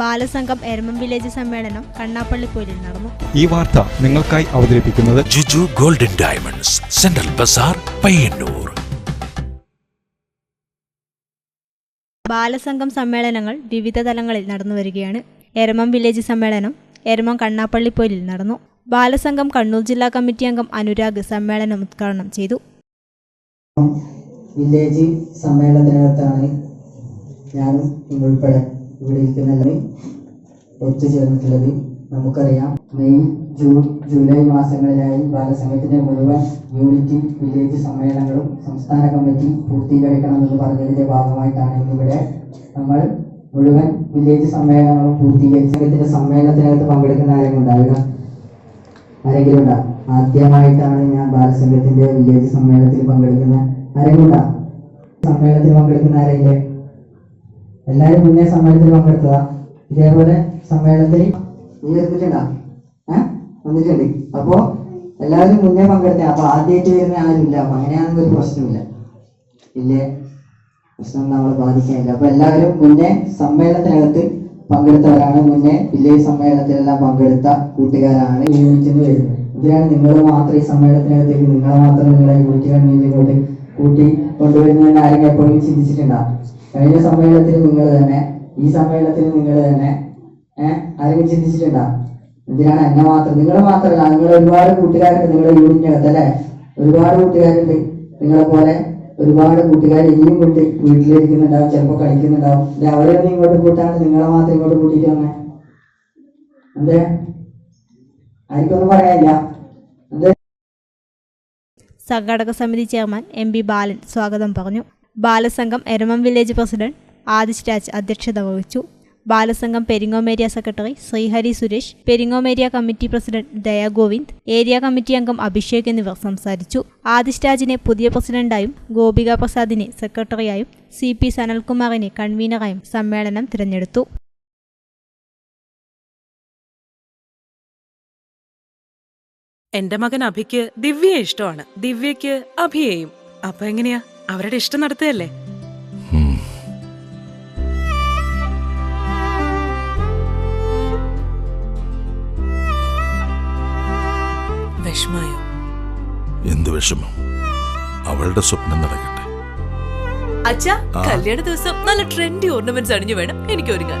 Balasangham Eramam village സമ്മേളനം കണ്ണാപ്പള്ളിപ്പൂരിൽ നടന്നു. ഈ വാർത്ത നിങ്ങൾക്കായി അവതരിപ്പിക്കുന്നത് Juju golden diamonds central bazaar Payyanur. Balasangham സമ്മേളനങ്ങൾ വിവിധ തലങ്ങളിൽ നടന്നു വരികയാണ്. എരമം വില്ലേജ് സമ്മേളനം എരമം കണ്ണാപ്പള്ളിപ്പോലിൽ നടന്നു. ബാലസംഘം കണ്ണൂർ ജില്ലാ കമ്മിറ്റി അംഗം അനുരാഗ് സമ്മേളനം ഉദ്ഘാടനം ചെയ്തു. വില്ലേജ് സമ്മേളനത്തിനകത്താണ് ഞാനും ഉൾപ്പെടെ ഇവിടെ ഇരിക്കുന്നവരും ഒത്തുചേർന്നിട്ടുള്ളത് നമുക്കറിയാം. മെയ് ജൂൺ ജൂലൈ മാസങ്ങളിലായി ബാലസംഘത്തിന്റെ മുഴുവൻ യൂണിറ്റി വില്ലേജ് സമ്മേളനങ്ങളും സംസ്ഥാന കമ്മിറ്റി പൂർത്തീകരിക്കണമെന്ന് പറഞ്ഞതിന്റെ ഭാഗമായിട്ടാണ് ഇന്നിവിടെ നമ്മൾ മുഴുവൻ വില്ലേജ് സമ്മേളനങ്ങളും പൂർത്തീകരിച്ച് സംഘത്തിന്റെ സമ്മേളനത്തിനകത്ത് പങ്കെടുക്കുന്ന ആരെങ്കിലും ഉണ്ടാവുക? ആരെങ്കിലും ഉണ്ടാ? ആദ്യമായിട്ടാണ് ഞാൻ ബാലസംഘത്തിന്റെ വില്ലേജ് സമ്മേളനത്തിൽ പങ്കെടുക്കുന്ന ആരെങ്കിലും ഉണ്ടാ? സമ്മേളനത്തിൽ പങ്കെടുക്കുന്ന ആരെങ്കിലും എല്ലാവരും മുന്നേ സമ്മേളനത്തിൽ പങ്കെടുത്തതാ ഇതേപോലെ സമ്മേളനത്തിൽ നീ വന്നിട്ടുണ്ടാ ഏഹ് വന്നിട്ടുണ്ട്. അപ്പോ എല്ലാവരും മുന്നേ പങ്കെടുത്ത. അപ്പൊ ആദ്യമായിട്ട് വരുന്ന ആരുമില്ല? അപ്പൊ അങ്ങനെയാണെങ്കിൽ ഒരു പ്രശ്നമില്ല. ഇല്ലേ? പ്രശ്നം നമ്മളെ ബാധിക്കാനില്ല. അപ്പൊ എല്ലാവരും മുന്നേ സമ്മേളനത്തിനകത്ത് പങ്കെടുത്തവരാണ്. മുന്നേ വില്ലേജ് സമ്മേളനത്തിലെല്ലാം പങ്കെടുത്ത കൂട്ടുകാരാണ് നിന്ന് വരുന്നത്. ഇതിനാണ് നിങ്ങൾ മാത്രം ഈ സമ്മേളനത്തിനകത്തേക്ക് നിങ്ങളെ മാത്രം നിങ്ങളെ കൂട്ടുകാരൻ കമ്മിറ്റിയിലോട്ട് കൂട്ടി കൊണ്ടുവരുന്നതിന് ആരെങ്കിലും എപ്പോഴും ചിന്തിച്ചിട്ടുണ്ടാവും. കഴിഞ്ഞ സമ്മേളനത്തിൽ നിങ്ങൾ തന്നെ ഈ സമ്മേളനത്തിൽ നിങ്ങൾ തന്നെ ഏഹ് ആരെങ്കിലും ചിന്തിച്ചിട്ടുണ്ടോ? എന്തിനാണ് എന്നെ മാത്രം? നിങ്ങൾ മാത്രമല്ല നിങ്ങൾ ഒരുപാട് കൂട്ടുകാരുണ്ട് നിങ്ങളുടെ യൂണിറ്റിനകത്ത് അല്ലേ? ഒരുപാട് കൂട്ടുകാരുണ്ട് നിങ്ങളെ പോലെ. ഒരുപാട് കൂട്ടുകാർ ഇനിയും കൂട്ടി വീട്ടിലിരിക്കുന്നുണ്ടാവും ചിലപ്പോൾ കളിക്കുന്നുണ്ടാവും. അവരൊന്നും ഇങ്ങോട്ട് കൂട്ടാണ്ട് നിങ്ങളെ മാത്രം ഇങ്ങോട്ട് കൂട്ടിയിട്ട് വന്നേ. എന്തേ? ആർക്കൊന്നും പറയാനില്ല. സംഘാടക സമിതി ചെയർമാൻ എം ബി ബാലൻ സ്വാഗതം പറഞ്ഞു. ബാലസംഘം എരമം വില്ലേജ് പ്രസിഡന്റ് ആദിശ് രാജ് അധ്യക്ഷത വഹിച്ചു. Balasangham Peringome area secretary Srihari Suresh Peringome area committee president Daya Govind area committee അംഗം അഭിഷേക് എന്നിവർ സംസാരിച്ചു. ആദിഷ് രാജിനെ പുതിയ പ്രസിഡന്റായും ഗോപിക പ്രസാദിനെ സെക്രട്ടറിയായും സി പി സനൽകുമാറിനെ കൺവീനറായും സമ്മേളനം തിരഞ്ഞെടുത്തു. എന്റെ മകൻ അഭിക്ക് ദിവ്യയെ ഇഷ്ടമാണ്. ദിവ്യക്ക് അഭിയെയും. അപ്പൊ എങ്ങനെയാ? അവരുടെ ഇഷ്ടം നടത്തുകയല്ലേ? വിഷമായോ? എന്ത് വിഷമം? അവളുടെ സ്വപ്നം നടക്കട്ടെ. അച്ഛാ കല്യാണ ദിവസം നല്ല ട്രെൻഡി ഓർണമെന്റ്സ് അണിഞ്ഞു വേണം. എനിക്ക് ഒരുങ്ങാൻ